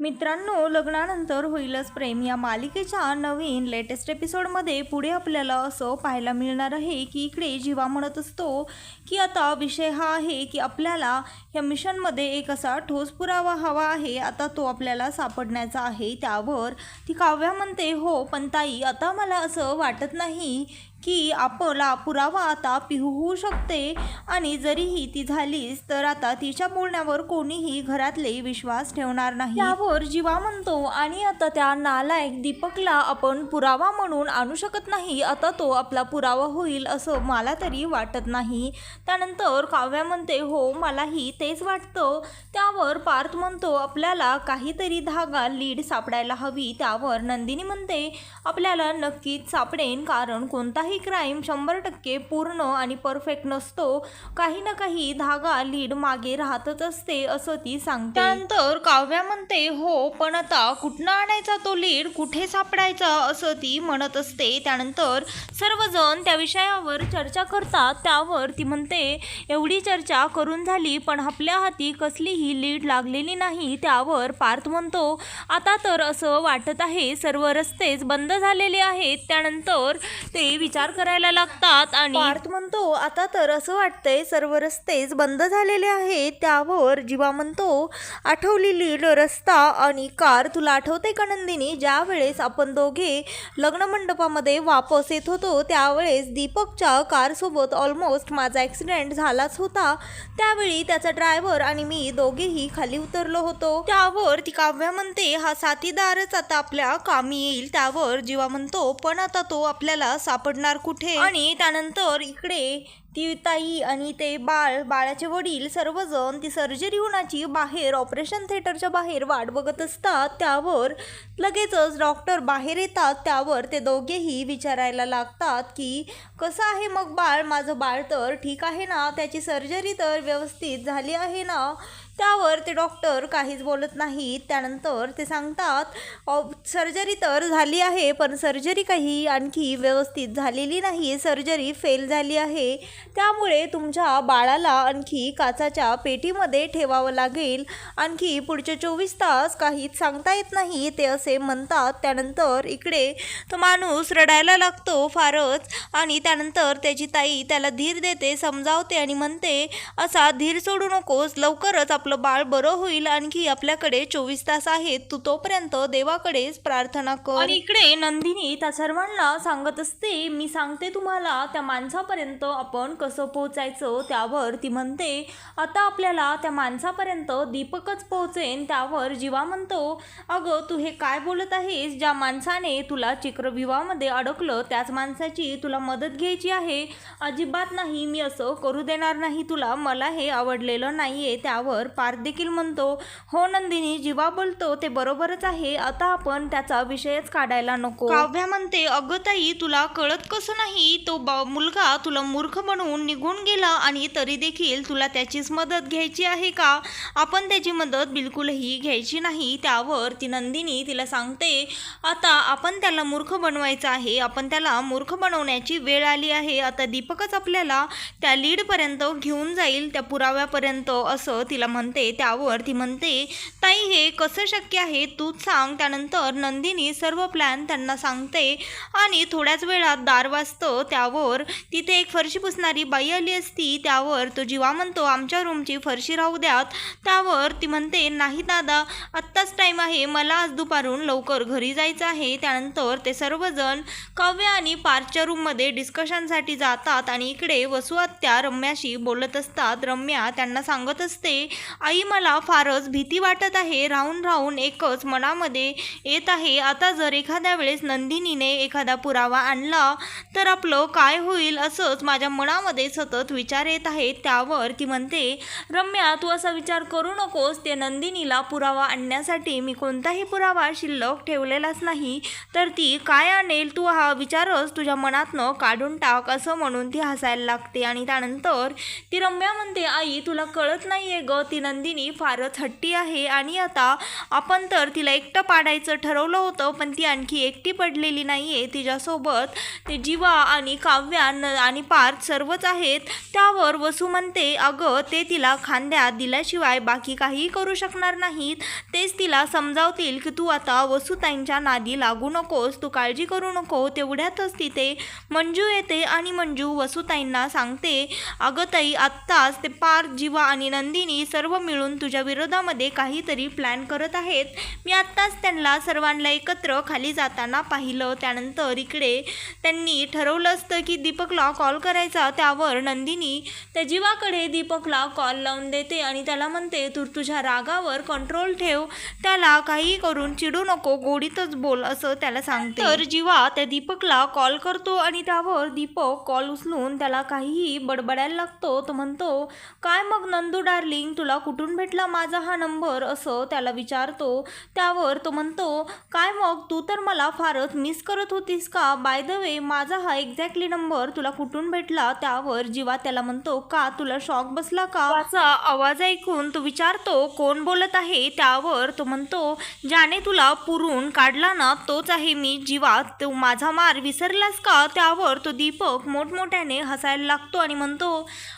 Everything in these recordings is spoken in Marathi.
मित्रांनो लग्नानंतर होईलच प्रेम. या मालिकेच्या नवीन लेटेस्ट एपिसोडमध्ये पुढे आपल्याला असं पाहायला मिळणार आहे की इकडे जीवा म्हणत असतो की आता विषय हा आहे की आपल्याला या मिशनमध्ये एक असा ठोस पुरावा हवा आहे. आता तो आपल्याला सापडण्याचा आहे त्यावर ती काव्या म्हणते हो पण ताई आता मला असं वाटत नाही की आपला पुरावा आता पिहू होऊ शकते. आणि जरीही ती झालीस तर आता तिच्या बोलण्यावर कोणीही घरातले विश्वास ठेवणार नाही. यावर जीवा म्हणतो आणि आता त्या नालायक दीपकला आपण पुरावा म्हणून आणू शकत नाही. आता तो आपला पुरावा होईल असं मला तरी वाटत नाही. त्यानंतर काव्या म्हणते हो मलाही तेच वाटतं. त्यावर पार्थ म्हणतो आपल्याला काहीतरी धागा लीड सापडायला हवी. त्यावर नंदिनी म्हणते आपल्याला नक्कीच सापडेन कारण कोणताही क्राईम शंभर टक्के पूर्ण आणि परफेक्ट नसतो. काही ना काही धागा लीड मागे राहतच असते असं ती सांगते. त्यानंतर काव्या म्हणते हो पण आता कुठनं आणायचा तो लीड कुठे सापडायचा? असं ती म्हणत असते. त्यानंतर सर्वजण त्या विषयावर चर्चा करतात. त्यावर ती म्हणते एवढी चर्चा करून झाली पण आपल्या हाती कसलीही लीड लागलेली नाही. त्यावर पार्थ म्हणतो आता तर असं वाटत आहे सर्व रस्तेच बंद झालेले आहेत. त्यानंतर ते विचार करायला लागतात आणि पार्थ म्हणतो आता तर असं वाटतंय सर्व रस्तेच बंद झालेले आहेत. त्यावर जीवा म्हणतो आठवलेली रस्ता आणि कार तुला आठवते का नंदिनी? ज्या वेळेस आपण दोघे लग्न मंडपामध्ये वापस येत होतो त्यावेळेस दीपकच्या कारसोबत ऑलमोस्ट माझा ॲक्सिडेंट झालाच होता. त्यावेळी त्याचा ड्रायव्हर आणि मी दोघेही खाली उतरलो होतो. त्यावर ती काव्या म्हणते हा साथीदारच आता आपल्या कामी येईल. त्यावर जीवा म्हणतो पण आता तो आपल्याला सापडणार कुठे? आणि त्यानंतर इकडे ती ताई आणि ते बाळ बाळाचे वडील सर्वजण ती सर्जरी होण्याची बाहेर ऑपरेशन थिएटरच्या बाहेर वाट बघत असतात. त्यावर लगेचच डॉक्टर बाहेर येतात. त्यावर ते दोघेही विचारायला लागतात की कसं आहे मग बाळ? माझं बाळ तर ठीक आहे ना? त्याची सर्जरी तर व्यवस्थित झाली आहे ना? त्यावर ते डॉक्टर काहीच बोलत नाहीत. त्यानंतर ते सांगतात सर्जरी तर झाली आहे पण सर्जरी काही आणखी व्यवस्थित झालेली नाही. सर्जरी फेल झाली आहे. त्यामुळे तुमच्या बाळाला आणखी काचाच्या पेटीमध्ये ठेवावं लागेल. आणखी पुढचे चोवीस तास काहीच सांगता येत नाही ते असे म्हणतात. त्यानंतर इकडे तो माणूस रडायला लागतो फारच आणि त्यानंतर त्याची ताई त्याला धीर देते समजावते आणि म्हणते असा धीर सोडू नकोस लवकरच आपलं बाळ बरं होईल. आणखी आपल्याकडे चोवीस तास आहेत. तू तोपर्यंत देवाकडेच प्रार्थना कर. आणि इकडे नंदिनी त्या सर्वांना सांगत असते मी सांगते तुम्हाला त्या माणसापर्यंत आपण कसं पोहोचायचं त्यावर ती म्हणते आता आपल्याला त्या माणसापर्यंत दीपकच पोहोचेन त्यावर जीवा म्हणतो. अगं तू हे काय बोलत आहेस? ज्या माणसाने तुला चिक्रविवाहामध्ये अडकलं त्याच माणसाची तुला मदत घ्यायची आहे. अजिबात नाही मी असं करू देणार नाही तुला. मला हे आवडलेलं नाही आहे त्यावर पार्थ देखील म्हणतो. हो नंदिनी जीवा बोलतो ते बरोबरच आहे. आता आपण त्याचा विषयच काढायला नको. काव्या म्हणते अगं ताई तुला कळत कसं नाही? तो ब- मुलगा तुला मूर्ख बनवून निघून गेला आणि तरी देखील तुला त्याचीच मदत घ्यायची आहे का? आपण त्याची मदत बिलकुलही घ्यायची नाही. त्यावर ती नंदिनी तिला सांगते आता आपण त्याला मूर्ख बनवायचं आहे. आपण त्याला मूर्ख बनवण्याची वेळ आली आहे. आता दीपकच आपल्याला त्या लीडपर्यंत घेऊन जाईल त्या पुराव्यापर्यंत असं तिला म्हणते. त्यावर ती म्हणते ताई हे कसं शक्य आहे? तूच सांग. त्यानंतर नंदिनी सर्व प्लॅन त्यांना सांगते आणि थोड्याच वेळात दार वाजतं. त्यावर तिथे एक फरशी पुसणारी बाई आली असती त्यावर तो जीवा म्हणतो आमच्या रूमची फरशी राहू द्यात. त्यावर ती म्हणते नाही दादा आत्ताच टाईम आहे मला आज दुपारून लवकर घरी जायचं आहे. त्यानंतर ते सर्वजण काव्य आणि पार्कच्या रूममध्ये डिस्कशनसाठी जातात आणि इकडे वसु आत्या रम्याशी बोलत असतात. रम्या त्यांना सांगत असते आई मला फारच भीती वाटत आहे. राहून राहून एकच मनामध्ये येत आहे. आता जर एखाद्या वेळेस नंदिनीने एखादा पुरावा आणला तर आपलं काय होईल असंच माझ्या मनामध्ये सतत विचार येत आहे त्यावर ती म्हणते रम्या तू असा विचार करू नकोस. ते नंदिनीला पुरावा आणण्यासाठी मी कोणताही पुरावा शिल्लक ठेवलेलाच नाही. तर ती काय आणेल तू हा विचारच तुझ्या मनातनं काढून टाक असं म्हणून ती हसायला लागते. आणि त्यानंतर ती रम्या म्हणते आई तुला कळत नाहीये ग ती ती नंदिनी फारच हट्टी आहे. आणि आता आपण तर तिला एकटं पाडायचं ठरवलं होतं पण ती आणखी एकटी पडलेली नाही आहे तिच्यासोबत ते जीवा आणि काव्या न आणि पार्थ सर्वच आहेत. त्यावर वसू म्हणते अगं ते तिला खांद्यात दिल्याशिवाय बाकी काहीही करू शकणार नाहीत. तेच तिला समजावतील की तू आता वसुताईंच्या नादी लागू नकोस तू काळजी करू नको तेवढ्यातच तिथे मंजू येते आणि मंजू वसुताईंना सांगते अगं ताई आत्ताच ते पार जीवा आणि नंदिनी सर्व मिळून तुझ्या विरोधामध्ये काहीतरी प्लॅन करत आहेत. मी आत्ताच त्यांना सर्वांना एकत्र खाली जाताना पाहिलं. त्यानंतर इकडे त्यांनी ठरवलं असतं की दीपकला कॉल करायचा. त्या त्यावर नंदिनी त्या जीवाकडे दीपकला कॉल लावून देते आणि त्याला म्हणते तू तुझ्या रागावर कंट्रोल ठेव. त्याला काही करून चिडू नको गोडीतच बोल असं त्याला सांगते. तर जीवा त्या दीपकला कॉल करतो आणि त्यावर दीपक कॉल उचलून त्याला काहीही बडबडायला लागतो. तो म्हणतो काय मग नंदू डार्लिंग तुला कुठून भेटला माझा हा नंबर असं त्याला विचारतो. त्यावर तो म्हणतो काय मग तू तर मला फारच मिस करत होतीस का? बाय द वे माझा हा एक्झॅक्टली नंबर तुला कुठून भेटला? त्या त्यावर जीवा त्याला म्हणतो का तुला शॉक बसला का? त्याचा आवाज ऐकून तो विचारतो कोण बोलत आहे? त्यावर तो म्हणतो ज्याने तुला पुरून काढला ना तोच आहे मी. जीवा तो माझा मार विसरलास का? त्यावर तो दीपक मोठमोठ्याने हसायला लागतो आणि म्हणतो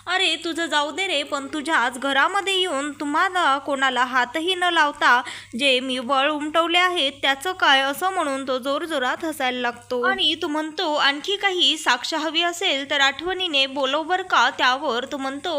अरे तुझं जाऊ दे रे पण तुझ्याच घरामध्ये येऊन तुम्हाला कोणाला हातही न लावता जे मी बळ उमटवले आहेत त्याचं काय असं म्हणून तो जोरजोरात हसायला लागतो. आणि तो म्हणतो आणखी काही साक्ष हवी असेल तर आठवणीने बोलव बर का? त्यावर तो म्हणतो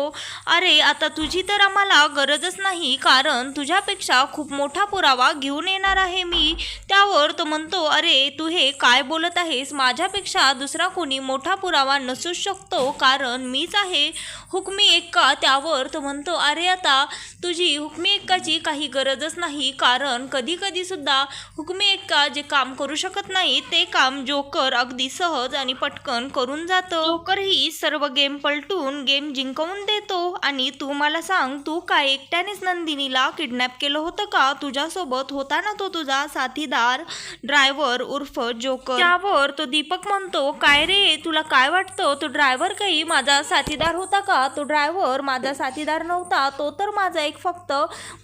अरे आता तुझी तर आम्हाला गरजच नाही कारण तुझ्यापेक्षा खूप मोठा पुरावा घेऊन येणार आहे मी. त्यावर तो म्हणतो अरे तू हे काय बोलत आहेस? माझ्यापेक्षा दुसरा कोणी मोठा पुरावा नसूच शकतो कारण मीच आहे हुकमी एक्का. त्यावर तो म्हणतो अरे आता तुझी हुकमी एक्काची काही गरजच नाही कारण कधी कधी सुद्धा हुकमी एक्का जे काम करू शकत नाही ते काम जोकर अगदी सहज आणि पटकन करून जातं. जोकर ही सर्व गेम पलटून गेम जिंकवून देतो. आणि तू मला सांग तू काय एकट्यानेच नंदिनीला किडनॅप केलं होतं का? तुझ्यासोबत होता ना तो तुझा साथीदार ड्रायव्हर उर्फ जोकर त्यावर तो दीपक म्हणतो काय रे तुला काय वाटतं? तो ड्रायव्हर काही माझा साथीदार होता का? तो ड्रायव्हर माझा साथीदार नव्हता. तो तर माझा एक फक्त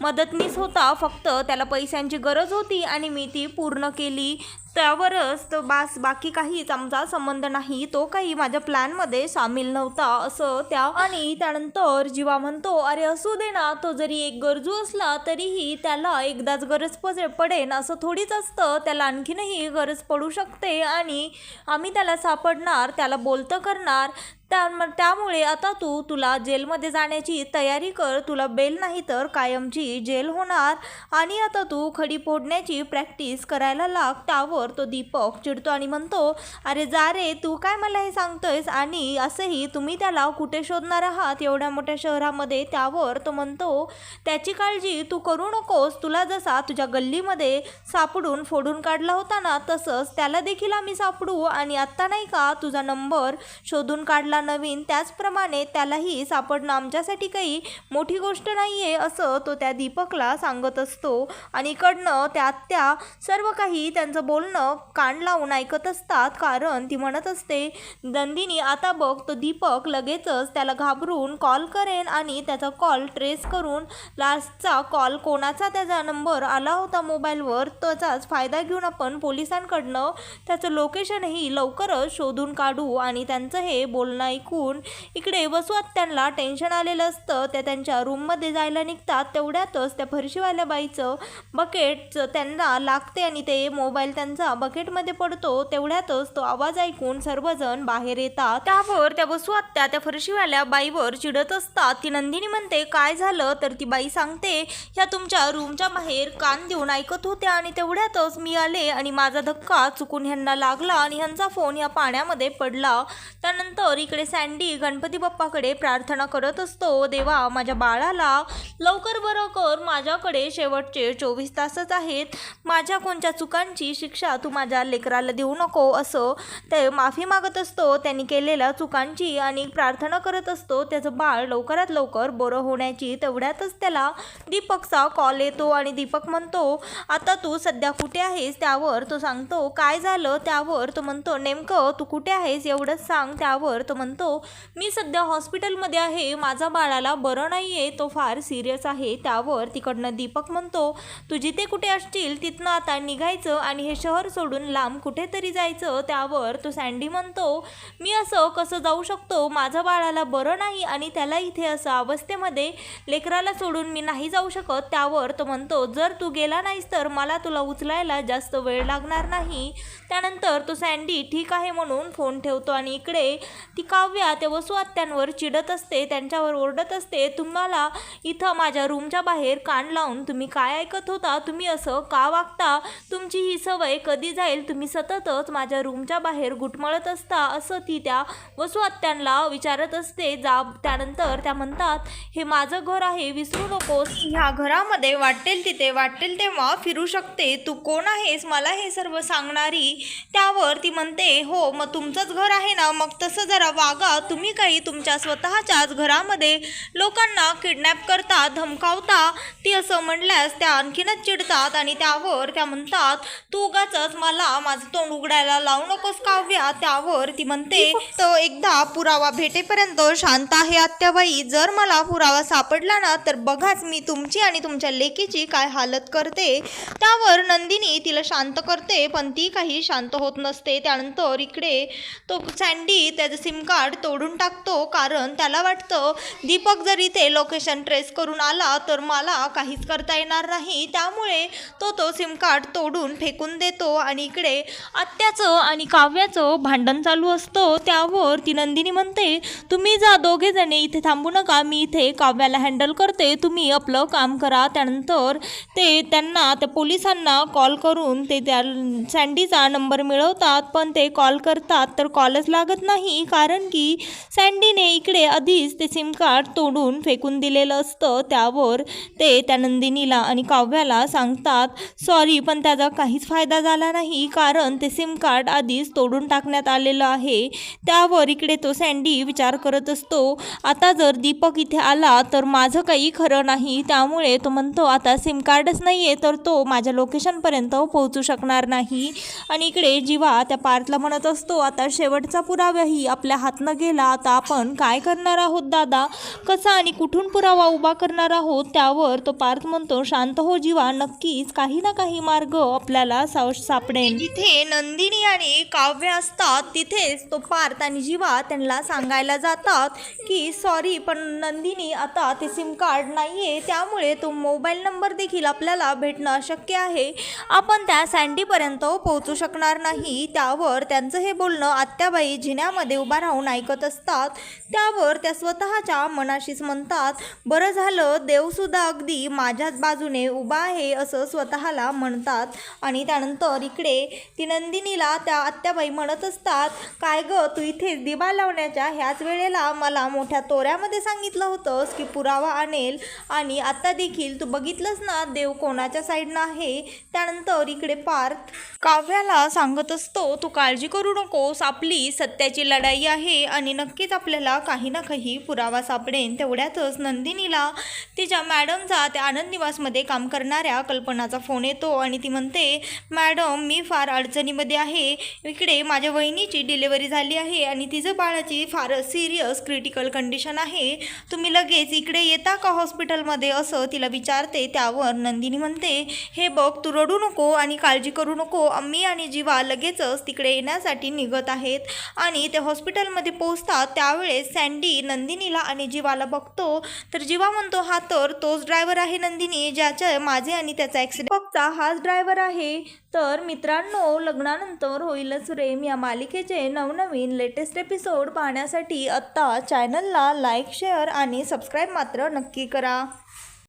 मदतनीस होता. फक्त त्याला पैशांची गरज होती आणि मी ती पूर्ण केली. त्यावरच तर बास बाकी काहीच आमचा संबंध नाही. तो काही माझ्या प्लॅनमध्ये सामील नव्हता असं त्या आणि त्यानंतर जीवा म्हणतो अरे असू दे ना तो जरी एक गरजू असला तरीही त्याला एकदाच गरज पडेन असं थोडीच असतं. त्याला आणखीनही गरज पडू शकते आणि आम्ही त्याला सापडणार त्याला बोलतं करणार त्यामुळे आता तू तुला जेलमध्ये जाण्याची तयारी कर तुला बेल नाही तर कायमची जेल होणार. आणि आता तू खडी फोडण्याची प्रॅक्टिस करायला लाग त्यावर तो दीपक चिडतो आणि म्हणतो अरे जा रे तू काय मला हे सांगतोयस? आणि असंही तुम्ही त्याला कुठे शोधणार आहात? एवढ्या मोठ्या शहरामध्ये त्यावर तो म्हणतो त्याची काळजी तू करू नकोस. तुला जसा तुझ्या गल्लीमध्ये सापडून फोडून काढला होता ना तसंच त्याला देखील आम्ही सापडू. आणि आत्ता नाही का तुझा नंबर शोधून काढला नवीन. त्याचप्रमाणे त्यालाही सापडणं आमच्यासाठी काही मोठी गोष्ट नाही आहे असं तो त्या दीपकला सांगत असतो. आणि इकडनं त्यात त्या सर्व काही त्यांचं बोलणं कान लावून ऐकत असतात कारण ती म्हणत असते नंदिनी आता बघ तो दीपक लगेचच त्याला घाबरून कॉल करेन आणि त्याचा कॉल ट्रेस करून लास्टचा कॉल कोणाचा त्याचा नंबर आला होता मोबाईलवर त्याचाच फायदा घेऊन आपण पोलिसांकडनं त्याचं लोकेशनही लवकरच शोधून काढू आणि त्यांचं हे बोलणं ऐकून इकडे वसवात त्यांना टेन्शन आलेलं असतं. त्या त्यांच्या रूममध्ये जायला निघतात. तेवढ्यातच त्या फरशीवाल्या बाईचं बकेट त्यांना लागते आणि ते मोबाईल त्यांचा बकेटमध्ये पडतो. तेवढ्यातच तो आवाज ऐकून सर्वजण बाहेर येतात. त्यावर त्या वसवात त्या फरशीवाल्या बाईवर चिडत असतात. ती नंदिनी म्हणते काय झालं? तर ती बाई सांगते ह्या तुमच्या रूमच्या बाहेर कान देऊन ऐकत होत्या आणि तेवढ्यातच मी आले आणि माझा धक्का चुकून ह्यांना लागला आणि ह्यांचा फोन या पाण्यामध्ये पडला. त्यानंतर इकडे सँडी गणपती बाप्पाकडे प्रार्थना करत असतो. देवा माझ्या बाळाला लवकर बरं कर. माझ्याकडे शेवटचे चोवीस तासच आहेत. माझ्या कोणत्या चुकांची शिक्षा तू माझ्या लेकराला देऊ नको असं ते माफी मागत असतो. त्यांनी केलेल्या चुकांची आणि प्रार्थना करत असतो. त्याचं बाळ लवकरात लवकर बरं होण्याची तेवढ्यातच त्याला दीपकचा कॉल येतो आणि दीपक म्हणतो आता तू सध्या कुठे आहेस? त्यावर तो सांगतो काय झालं? त्यावर तो म्हणतो नेमकं तू कुठे आहेस? एवढंच सांग. त्यावर तो म्हणतो म्हणतो मी सध्या हॉस्पिटलमध्ये आहे माझा बाळाला बरं नाही आहे तो फार सिरियस आहे त्यावर तिकडनं दीपक म्हणतो तू जिथे कुठे असशील? तिथनं आता निघायचं आणि हे शहर सोडून लांब कुठेतरी जायचं त्यावर तो सँडी म्हणतो मी असं कसं जाऊ शकतो? माझं बाळाला बरं नाही आणि त्याला इथे असं अवस्थेमध्ये लेकराला सोडून मी नाही जाऊ शकत त्यावर तो म्हणतो जर तू गेला नाहीस तर मला तुला उचलायला जास्त वेळ लागणार नाही. त्यानंतर तो सँडी ठीक आहे म्हणून फोन ठेवतो आणि इकडे ती काव्या त्या वसुआत्यांवर चिडत असते त्यांच्यावर ओरडत असते. तुम्हाला इथं माझ्या रूमच्या बाहेर कान लावून तुम्ही काय ऐकत होता? तुम्ही असं का वागता? तुमची ही सवय कधी जाईल? तुम्ही सततच माझ्या रूमच्या बाहेर घुटमळत असता असं ती त्या वसुआत्यांना विचारत असते. जा त्यानंतर त्या म्हणतात हे माझं घर आहे विसरू नकोस. ह्या घरामध्ये वाटेल तिथे वाटेल तेव्हा फिरू शकते. तू कोण आहेस? मला हे सर्व सांगणारी? त्यावर ती म्हणते हो मग तुमचंच घर आहे ना? मग तसं जरा वा वागा तुम्ही काही तुमच्या स्वतःच्याच घरामध्ये लोकांना किडनॅप करता धमकावता ती असं म्हणल्यास त्या आणखीनच चिडतात आणि त्यावर त्या म्हणतात तू उगाच मला माझं तोंड उघडायला लावू नकोस काव्या. त्यावर ती म्हणते तो एकदा पुरावा भेटेपर्यंत शांत आहे आत्याबाई. जर मला पुरावा सापडला ना तर बघाच मी तुमची आणि तुमच्या लेकीची काय हालत करते. त्यावर नंदिनी तिला शांत करते पण ती काही शांत होत नसते. त्यानंतर इकडे तो सँडी त्याचं सिम कार्ड तोडून टाकतो कारण त्याला वाटतं दीपक जर इथे लोकेशन ट्रेस करून आला तर मला काहीच करता येणार नाही. त्यामुळे तो तो सिम कार्ड तोडून फेकून देतो आणि इकडे आत्याचं आणि काव्याचं भांडण चालू असतं. त्यावर ती नंदिनी म्हणते तुम्ही जा दोघे जणे इथे थांबू नका मी इथे काव्याला हँडल करते. तुम्ही आपलं काम करा. त्यानंतर ते त्यांना त्या पोलिसांना कॉल करून ते त्या सँडीचा नंबर मिळवतात पण ते कॉल करतात तर कॉलच लागत नाही कारण कारण की सँडीने इकडे आधीच ते सिम कार्ड तोडून फेकून दिलेलं असतं. त्यावर ते त्या नंदिनीला आणि काव्याला सांगतात सॉरी पण त्याचा काहीच फायदा झाला नाही. कारण ते सिम कार्ड आधीच तोडून टाकण्यात आलेलं आहे. त्यावर इकडे तो सँडी विचार करत असतो आता जर दीपक इथे आला तर माझं काही खरं नाही. त्यामुळे तो म्हणतो आता सिम कार्डच नाही आहे तर तो माझ्या लोकेशनपर्यंत पोहोचू शकणार नाही. आणि इकडे जीवा त्या पार्थला म्हणत असतो आता शेवटचा पुरावाही आपल्या हातनं गेला आता आपण काय करणार आहोत दादा? कसा आणि कुठून पुरावा उभा करणार आहोत त्यावर तो पार्थ म्हणतो शांत हो जीवा नक्कीच काही ना काही मार्ग आपल्याला सापडेल. जिथे नंदिनी आणि काव्य असतात तिथेच तो पार्थ आणि जीवा त्यांना सांगायला जातात की सॉरी पण नंदिनी आता ते सिम कार्ड नाही आहे त्यामुळे तो मोबाईल नंबर देखील आपल्याला भेटणं अशक्य आहे. आपण त्या सँडीपर्यंत पोहोचू शकणार नाही. त्यावर त्यांचं हे बोलणं आत्याबाई जिन्यामध्ये उभा राहून ऐकत असतात. त्यावर त्या स्वतःच्या मनाशीच म्हणतात बरं झालं देवसुद्धा अगदी माझ्याच बाजूने उभा आहे असं स्वतःला म्हणतात. आणि त्यानंतर इकडे ती नंदिनीला त्या आत्याबाई म्हणत असतात काय ग तू इथे दिवा लावण्याच्या ह्याच वेळेला मला मोठ्या तोऱ्यामध्ये सांगितलं होतंस की पुरावा आणेल आणि आत्ता देखील तू बघितलंस ना देव कोणाच्या साईडनं आहे? त्यानंतर इकडे पार्थ काव्याला सांगत असतो तू काळजी करू नकोस आपली सत्याची लढाई आहे आणि नक्कीच आपल्याला काही ना काही पुरावा सापडेन तेवढ्यातच नंदिनीला तिच्या मॅडमचा त्या आनंद निवासमध्ये काम करणाऱ्या कल्पनाचा फोन येतो आणि ती म्हणते मॅडम मी फार अडचणीमध्ये आहे. इकडे माझ्या वहिनीची डिलिव्हरी झाली आहे आणि तिचं बाळाची फार सिरियस क्रिटिकल कंडिशन आहे. तुम्ही लगेच इकडे येता का हॉस्पिटलमध्ये? असं तिला विचारते. त्यावर नंदिनी म्हणते हे बघ तू रडू नको आणि काळजी करू नको. अम्मी आणि जीवा लगेचच तिकडे येण्यासाठी निघत आहेत आणि ते हॉस्पिटलमध्ये पोहोचतात त्यावेळेस सँडी नंदिनीला आणि जीवाला बघतो. तर जीवा म्हणतो हा तर तोच ड्रायव्हर आहे नंदिनी ज्याच्या माझे आणि त्याचा ॲक्सिडेंट बघता हाच ड्रायव्हर आहे. तर मित्रांनो लग्नानंतर होईलच प्रेम. या मालिकेचे नवनवीन लेटेस्ट एपिसोड पाहण्यासाठी आत्ता चॅनलला लाईक शेअर आणि सबस्क्राईब मात्र नक्की करा.